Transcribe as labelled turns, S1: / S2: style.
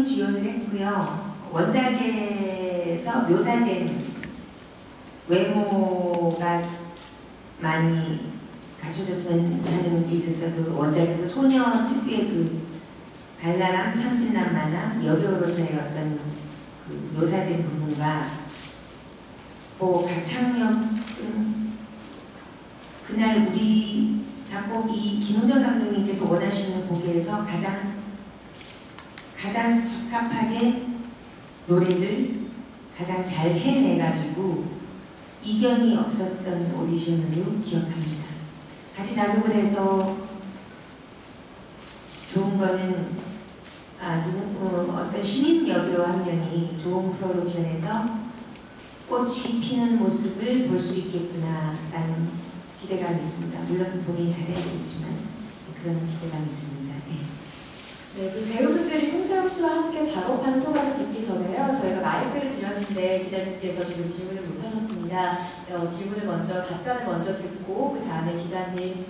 S1: 충분히 지원을 했고요. 원작에서 묘사된 외모가 많이 갖춰졌으면 하는 게 있어서 그 원작에서 소녀 특유의 그 발랄함, 참신남만함, 여배우로서의 어떤 그 묘사된 부분과 뭐 가창력은 그날 우리 작곡 이 김웅정 감독님께서 원하시는 곡에서 가장 가장 적합하게 노래를 가장 잘 해내가지고 이견이 없었던 오디션으로 기억합니다. 같이 작업을 해서 좋은 거는 아, 누구, 어, 어떤 신인 여배우 한 명이 좋은 프로덕션에서 꽃이 피는 모습을 볼 수 있겠구나라는 기대감이 있습니다. 물론 본인이 잘해야 되겠지만 그런 기대감이 있습니다. 네.
S2: 네, 그 배우분들이 씨와 함께 작업한 소감을 듣기 전에요. 저희가 마이크를 드렸는데 기자님께서 지금 질문을 못 하셨습니다. 어, 질문을 먼저 답변을 먼저 듣고 그 다음에 기자님